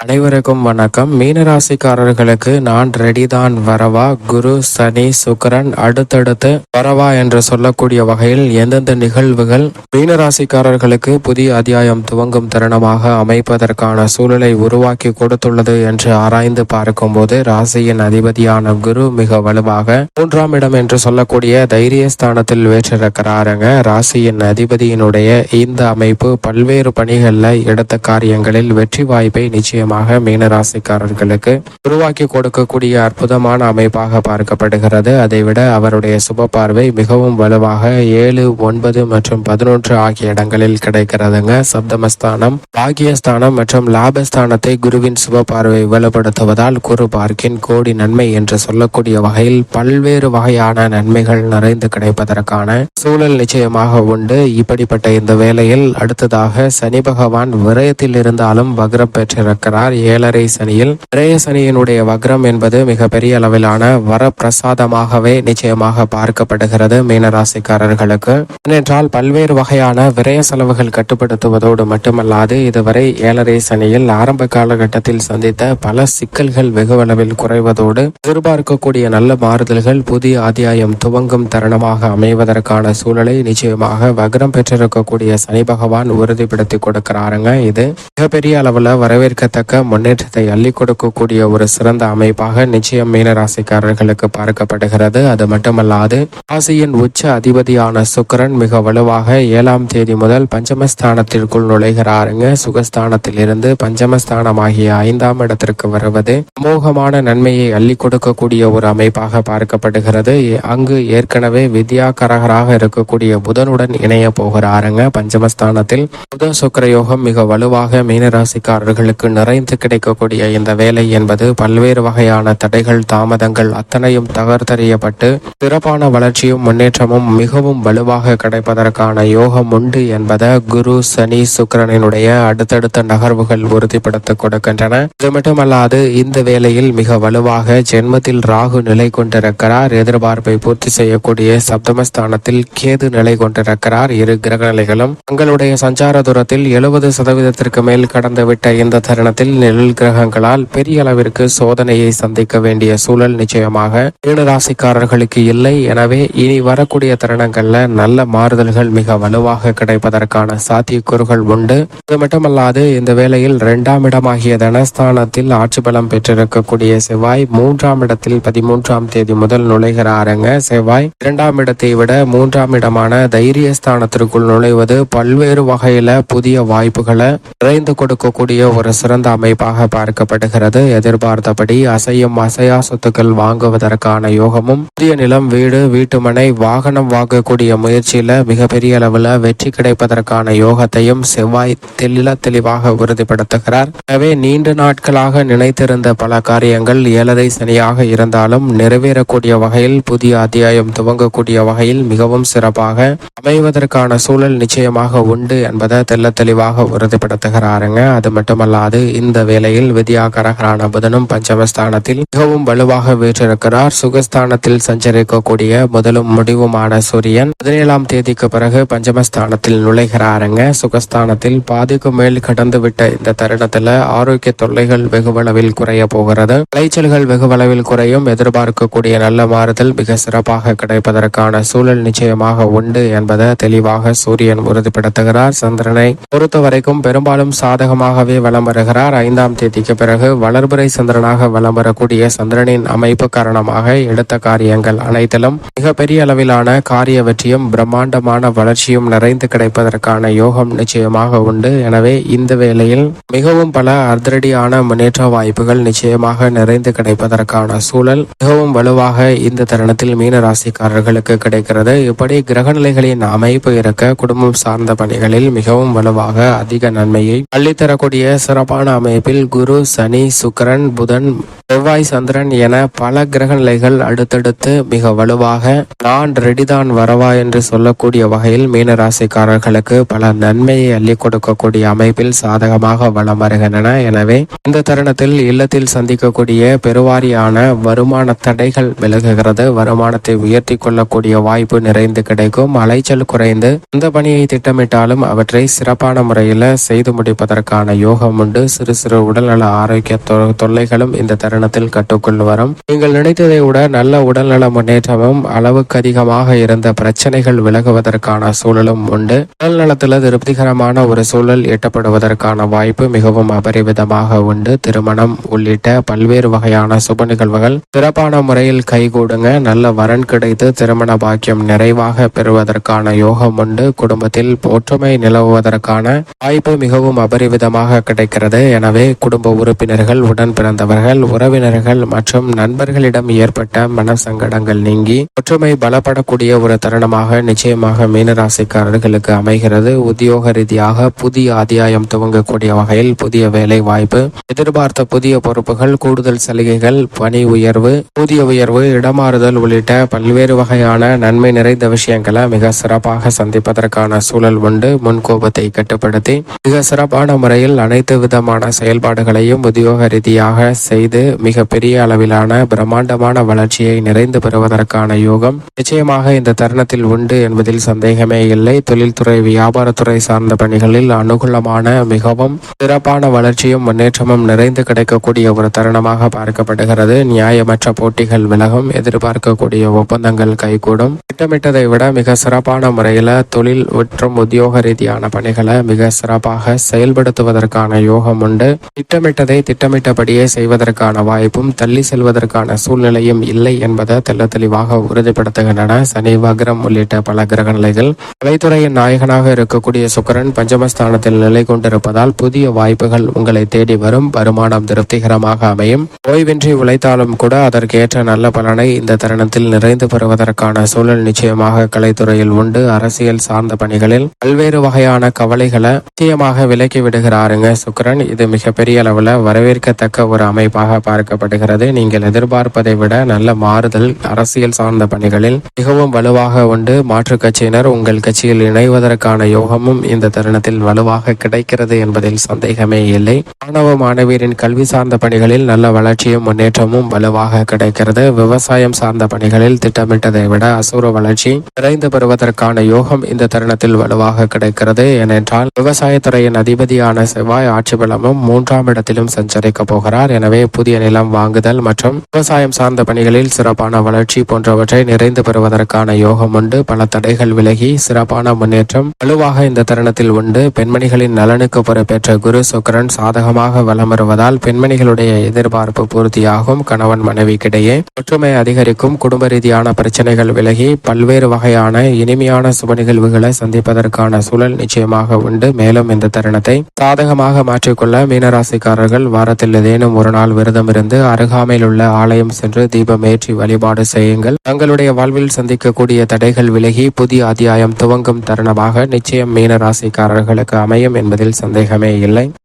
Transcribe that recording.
அனைவருக்கும் வணக்கம். மீனராசிக்காரர்களுக்கு நான் ரெடிதான் வரவா? குரு சனி சுக்கரன் அடுத்தடுத்து வரவா என்று சொல்லக்கூடிய வகையில் எந்தெந்த நிகழ்வுகள் மீனராசிக்காரர்களுக்கு புதிய அத்தியாயம் துவங்கும் தருணமாக அமைப்பதற்கான சூழலை உருவாக்கி கொடுத்துள்ளது என்று ஆராய்ந்து பார்க்கும்போது ராசியின் அதிபதியான குரு மிக வலுவாக மூன்றாம் இடம் என்று சொல்லக்கூடிய தைரியஸ்தானத்தில் வேற்றிருக்கிறாருங்க. ராசியின் அதிபதியினுடைய இந்த அமைப்பு பல்வேறு பணிகளில் எடுத்த காரியங்களில் வெற்றி வாய்ப்பை நிச்சயம் நிச்சயமாக மீனராசிக்காரர்களுக்கு உருவாக்கி கொடுக்கக்கூடிய அற்புதமான அமைப்பாக பார்க்கப்படுகிறது. அதைவிட அவருடைய சுப பார்வை மிகவும் வலுவாக ஏழு ஒன்பது மற்றும் பதினொன்று ஆகிய இடங்களில் கிடைக்கிறதுங்க. சப்தமஸ்தானம் பாகியஸ்தானம் மற்றும் லாபஸ்தானத்தை குருவின் சுப பார்வை வலுப்படுத்துவதால் குரு பார்க்கின் கோடி நன்மை என்று சொல்லக்கூடிய வகையில் பல்வேறு வகையான நன்மைகள் நிறைந்து கிடைப்பதற்கான சூழல் நிச்சயமாக உண்டு. இப்படிப்பட்ட இந்த வேளையில் அடுத்ததாக சனி பகவான் விரயத்தில் இருந்தாலும் வக்ரம் பெற்றிருக்கிறார். இருக்கிறார் ஏழரை சனியில் விரய சனியினுடைய வக்ரம் என்பது மிக பெரிய அளவிலான வரப்பிரசாதமாகவே நிச்சயமாக பார்க்கப்படுகிறது மீனராசிக்காரர்களுக்கு. ஏனென்றால் பல்வேறு வகையான விரய செலவுகள் கட்டுப்படுத்துவதோடு மட்டுமல்லாது இதுவரை ஏழரை சனியில் ஆரம்ப காலகட்டத்தில் சந்தித்த பல சிக்கல்கள் வெகுவளவில் குறைவதோடு எதிர்பார்க்கக்கூடிய நல்ல மாறுதல்கள் புதிய அத்தியாயம் துவங்கும் தருணமாக அமைவதற்கான சூழலை நிச்சயமாக வக்ரம் பெற்றிருக்கக்கூடிய சனி பகவான் உறுதிப்படுத்தி கொடுக்கிறாருங்க. இது மிகப்பெரிய அளவில் வரவேற்கத்தக்க குறிப்பிடத்தக்க முன்னேற்றத்தை அள்ளி கொடுக்கக்கூடிய ஒரு சிறந்த அமைப்பாக நிச்சயம் மீனராசிக்காரர்களுக்கு பார்க்கப்படுகிறது. அது மட்டுமல்லாது ராசியின் உச்ச அதிபதியான சுக்கரன் மிக வலுவாக ஏழாம் தேதி முதல் பஞ்சமஸ்தானத்திற்குள் நுழைகிறாருங்க. சுகஸ்தானத்தில் இருந்து பஞ்சமஸ்தானம் ஐந்தாம் இடத்திற்கு வருவது அமோகமான நன்மையை அள்ளி கொடுக்கக்கூடிய ஒரு அமைப்பாக பார்க்கப்படுகிறது. அங்கு ஏற்கனவே வித்யா கரகராக இருக்கக்கூடிய புதனுடன் இணைய போகிறாருங்க. பஞ்சமஸ்தானத்தில் புத சுக்கர யோகம் மிக வலுவாக மீனராசிக்காரர்களுக்கு நிறைய நிறைந்து கிடைக்கக்கூடிய இந்த வேலை என்பது பல்வேறு வகையான தடைகள் தாமதங்கள் அத்தனையும் தகர்த்தறியப்பட்டு சிறப்பான வளர்ச்சியும் முன்னேற்றமும் மிகவும் வலுவாக கிடைப்பதற்கான யோகம் உண்டு என்பதை குரு சனி சுக்கரனினுடைய அடுத்தடுத்த நகர்வுகள் உறுதிப்படுத்த கொடுக்கின்றன. இது மட்டுமல்லாது இந்த வேளையில் மிக வலுவாக ஜென்மத்தில் ராகு நிலை கொண்டிருக்கிறார். எதிர்பார்ப்பை பூர்த்தி செய்யக்கூடிய சப்தமஸ்தானத்தில் கேது நிலை கொண்டிருக்கிறார். இரு கிரக நிலைகளும் தங்களுடைய சஞ்சார தூரத்தில் எழுபது சதவீதத்திற்கு மேல் கடந்துவிட்ட இந்த தருணத்தில் நேரத்தில் நிழல் கிரகங்களால் பெரிய அளவிற்கு சோதனையை சந்திக்க வேண்டிய சூழல் நிச்சயமாக ராசிக்காரர்களுக்கு இல்லை. எனவே இனி வரக்கூடிய தருணங்கள்ல நல்ல மாறுதல்கள் மிக வலுவாக கிடைப்பதற்கான சாத்தியக்கூறுகள் உண்டு. அது மட்டுமல்லாது இந்த வேளையில் இரண்டாம் இடமாகிய தனஸ்தானத்தில் ஆட்சி பலம் பெற்றிருக்கக்கூடிய செவ்வாய் மூன்றாம் இடத்தில் பதிமூன்றாம் தேதி முதல் நுழைகிறாருங்க செவ்வாய். இரண்டாம் இடத்தை விட மூன்றாம் இடமான தைரியஸ்தானத்திற்குள் நுழைவது பல்வேறு வகையில புதிய வாய்ப்புகளை நிறைந்து கொடுக்கக்கூடிய ஒரு சிறந்த அமைப்பாக பார்க்கப்படுகிறது. எதிர்பார்த்தபடி அசையும் அசையா சொத்துக்கள் வாங்குவதற்கான யோகமும் புதிய நிலம் வீடு வீட்டுமனை வாகனம் வாங்கக்கூடிய முயற்சியில மிகப்பெரிய அளவில் வெற்றி கிடைப்பதற்கான யோகத்தையும் செவ்வாய் தெளில தெளிவாக உறுதிப்படுத்துகிறார். எனவே நீண்ட நாட்களாக நினைத்திருந்த பல காரியங்கள் ஏழரை சனியாக இருந்தாலும் நிறைவேறக்கூடிய வகையில் புதிய அத்தியாயம் துவங்கக்கூடிய வகையில் மிகவும் சிறப்பாக அமைவதற்கான சூழல் நிச்சயமாக உண்டு என்பதை தெல்ல தெளிவாக உறுதிப்படுத்துகிறாருங்க. அது மட்டுமல்லாது இந்த வேளையில் வித்யாகரகரான புதனும் பஞ்சமஸ்தானத்தில் மிகவும் வலுவாக வீற்றிருக்கிறார். சுகஸ்தானத்தில் சஞ்சரிக்கக்கூடிய முதலும் முடிவுமான சூரியன் பதினேழாம் தேதிக்கு பிறகு பஞ்சமஸ்தானத்தில் நுழைகிறாருங்க. சுகஸ்தானத்தில் பாதிக்கு மேல் கடந்து விட்ட இந்த தருணத்துல ஆரோக்கிய தொல்லைகள் வெகுவளவில் குறைய போகிறது. விளைச்சல்கள் வெகுவளவில் குறையும். எதிர்பார்க்கக்கூடிய நல்ல மாறுதல் மிக சிறப்பாக கிடைப்பதற்கான சூழல் நிச்சயமாக உண்டு என்பதை தெளிவாக சூரியன் உறுதிப்படுத்துகிறார். சந்திரனை பொறுத்த வரைக்கும் பெரும்பாலும் சாதகமாகவே வலம் வருகிறார். ஐந்தாம் தேதிக்கு பிறகு வளர்புரை சந்திரனாக வலம் வரக்கூடிய சந்திரனின் அமைப்பு காரணமாக எடுத்த காரியங்கள் அனைத்திலும் மிகப்பெரிய அளவிலான காரிய வெற்றியும் பிரம்மாண்டமான வளர்ச்சியும் நிறைந்து கிடைப்பதற்கான யோகம் நிச்சயமாக உண்டு. எனவே இந்த வேளையில் மிகவும் பல அதிரடியான முன்னேற்ற வாய்ப்புகள் நிச்சயமாக நிறைந்து கிடைப்பதற்கான சூழல் மிகவும் வலுவாக இந்த தருணத்தில் மீன ராசிக்காரர்களுக்கு கிடைக்கிறது. இப்படி கிரகநிலைகளின் அமைப்பு இருக்க குடும்பம் சார்ந்த பணிகளில் மிகவும் வலுவாக அதிக நன்மையை அள்ளித்தரக்கூடிய சிறப்பான அமைப்பில் குரு சனி சுக்கரன் புதன் செவ்வாய் சந்திரன் என பல கிரக நிலைகள் அடுத்தடுத்து மிக வலுவாக நான் ரெடிதான் வரவா என்று சொல்லக்கூடிய வகையில் மீனராசிக்காரர்களுக்கு பல நன்மையை அள்ளி கொடுக்கக்கூடிய அமைப்பில் சாதகமாக வளம் வருகின்றன. எனவே இந்த தருணத்தில் இல்லத்தில் சந்திக்கக்கூடிய பெருவாரியான வருமான தடைகள் விலகுகிறது. வருமானத்தை உயர்த்தி கொள்ளக்கூடிய வாய்ப்பு நிறைந்து கிடைக்கும். அலைச்சல் குறைந்து இந்த பணியை திட்டமிட்டாலும் அவற்றை சிறப்பான முறையில் செய்து முடிப்பதற்கான யோகம் உண்டு. சிறு சிறு உடல்நல ஆரோக்கிய தொ- தொல்லைகளும் இந்த தருணத்தில் கட்டுக்குள் வரும். நீங்கள் நினைத்ததை விட நல்ல உடல்நல முன்னேற்றமும் அளவுக்கு அதிகமாக இருந்த பிரச்சனைகள் விலகுவதற்கான சூழலும் உண்டு. உடல் நலத்தில் திருப்திகரமான ஒரு சூழல் எட்டப்படுவதற்கான வாய்ப்பு மிகவும் அபரிவிதமாக உண்டு. திருமணம் உள்ளிட்ட பல்வேறு வகையான சுப நிகழ்வுகள் சிறப்பான முறையில் கைகூடுங்க. நல்ல வரன் கிடைத்து திருமண பாக்கியம் நிறைவாக பெறுவதற்கான யோகம் உண்டு. குடும்பத்தில் ஒற்றுமை நிலவுவதற்கான வாய்ப்பு மிகவும் அபரிவிதமாக கிடைக்கிறது. எனவே குடும்ப உறுப்பினர்கள் உடன் பிறந்தவர்கள் உறவினர்கள் மற்றும் நண்பர்களிடம் ஏற்பட்ட மனசங்கடங்கள் நீங்கி ஒற்றுமை பலப்படக்கூடிய ஒரு தருணமாக நிச்சயமாக மீனராசிக்காரர்களுக்கு அமைகிறது. உத்தியோக ரீதியாக புதிய அத்தியாயம் துவங்கக்கூடிய வகையில் புதிய வேலை வாய்ப்பு எதிர்பார்த்த புதிய பொறுப்புகள் கூடுதல் சலுகைகள் பணி உயர்வு ஊதிய உயர்வு இடமாறுதல் உள்ளிட்ட பல்வேறு வகையான நன்மை நிறைந்த விஷயங்களை மிக சிறப்பாக சந்திப்பதற்கான சூழல் உண்டு. முன்கோபத்தை கட்டுப்படுத்தி மிக சிறப்பான முறையில் அனைத்து விதமான செயல்பாடுகளையும் உத்தியோக ரீதியாக செய்து மிக பெரிய அளவிலான பிரம்மாண்டமான வளர்ச்சியை நிறைந்து பெறுவதற்கான யோகம் நிச்சயமாக இந்த தருணத்தில் உண்டு என்பதில் சந்தேகமே இல்லை. தொழில்துறை வியாபாரத்துறை சார்ந்த பணிகளில் அனுகூலமான மிகவும் சிறப்பான வளர்ச்சியும் முன்னேற்றமும் நிறைந்து கிடைக்கக்கூடிய ஒரு தருணமாக பார்க்கப்படுகிறது. நியாயமற்ற போட்டிகள் விலகும் எதிர்பார்க்கக்கூடிய ஒப்பந்தங்கள் கைகூடும். திட்டமிட்டதை விட மிக சிறப்பான முறையில் தொழில் மற்றும் உத்தியோக ரீதியான பணிகளை மிக சிறப்பாக செயல்படுத்துவதற்கான யோகம் உண்டு. திட்டமிட்டதை திட்டமிட்டபடியே செய்வதற்கான வாய்ப்பும் தள்ளி செல்வதற்கான சூழ்நிலையும் இல்லை என்பதை தெள்ள தெளிவாக உறுதிப்படுத்துகின்றன. சனி வக்ரம் உள்ளிட்ட பல கிரக நிலைகள். கலைத்துறையின் நாயகனாக இருக்கக்கூடிய சுக்கரன் பஞ்சமஸ்தானத்தில் நிலை கொண்டிருப்பதால் புதிய வாய்ப்புகள் உங்களை தேடி வரும். வருமானம் திருப்திகரமாக அமையும். ஓய்வின்றி உழைத்தாலும் கூட அதற்கேற்ற நல்ல பலனை இந்த தருணத்தில் நிறைந்து பெறுவதற்கான சூழல் நிச்சயமாக கலைத்துறையில் உண்டு. அரசியல் சார்ந்த பணிகளில் பல்வேறு வகையான கவலைகளை நிச்சயமாக விலக்கி விடுகிறாருங்க சுக்கிரன். இது மிகப்பெரிய அளவில் வரவேற்கத்தக்க ஒரு அமைப்பாக பார்க்கப்படுகிறது. நீங்கள் எதிர்பார்ப்பதை விட நல்ல மாறுதல் அரசியல் சார்ந்த பணிகளில் மிகவும் வலுவாக உண்டு. மாற்றுக் கட்சியினர் உங்கள் கட்சியில் இணைவதற்கான யோகமும் இந்த தருணத்தில் வலுவாக கிடைக்கிறது என்பதில் சந்தேகமே இல்லை. மாணவ மாணவியரின் கல்வி சார்ந்த பணிகளில் நல்ல வளர்ச்சியும் முன்னேற்றமும் வலுவாக கிடைக்கிறது. விவசாயம் சார்ந்த பணிகளில் திட்டமிட்டதை விட அசுர வளர்ச்சி விரைந்து பெறுவதற்கான யோகம் இந்த தருணத்தில் வலுவாக கிடைக்கிறது. ஏனென்றால் விவசாயத்துறையின் அதிபதியான செவ்வாய் ஆட்சி பலமும் மூன்றாம் இடத்திலும் சஞ்சரிக்க போகிறார். எனவே புதிய நிலம் வாங்குதல் மற்றும் விவசாயம் சார்ந்த பணிகளில் சிறப்பான வளர்ச்சி போன்றவற்றை நிறைந்து பெறுவதற்கான யோகம் உண்டு. பல தடைகள் விலகி சிறப்பான முன்னேற்றம் வலுவாக இந்த தருணத்தில் உண்டு. பெண்மணிகளின் நலனுக்கு பொறுப்பேற்ற குரு சுக்கிரன் சாதகமாக வலம் வருவதால் பெண்மணிகளுடைய எதிர்பார்ப்பு பூர்த்தியாகும். கணவன் மனைவிக்கிடையே ஒற்றுமை அதிகரிக்கும். குடும்ப ரீதியான பிரச்சனைகள் விலகி பல்வேறு வகையான இனிமையான சுப நிகழ்வுகளை சந்திப்பதற்கான சூழல் நிச்சயமாக உண்டு. மேலும் இந்த தருணத்தை சாதகமாக மாற்றிக்கொள்ள மீனராசிக்காரர்கள் வாரத்தில் ஏதேனும் ஒரு நாள் விரதம் இருந்து அருகாமையில் உள்ள ஆலயம் சென்று தீபம் ஏற்றி வழிபாடு செய்யுங்கள். தங்களுடைய வாழ்வில் சந்திக்கக்கூடிய தடைகள் விலகி புதிய அத்தியாயம் துவங்கும் தருணமாக நிச்சயம் மீன ராசிக்காரர்களுக்கு அமையும் என்பதில் சந்தேகமே இல்லை.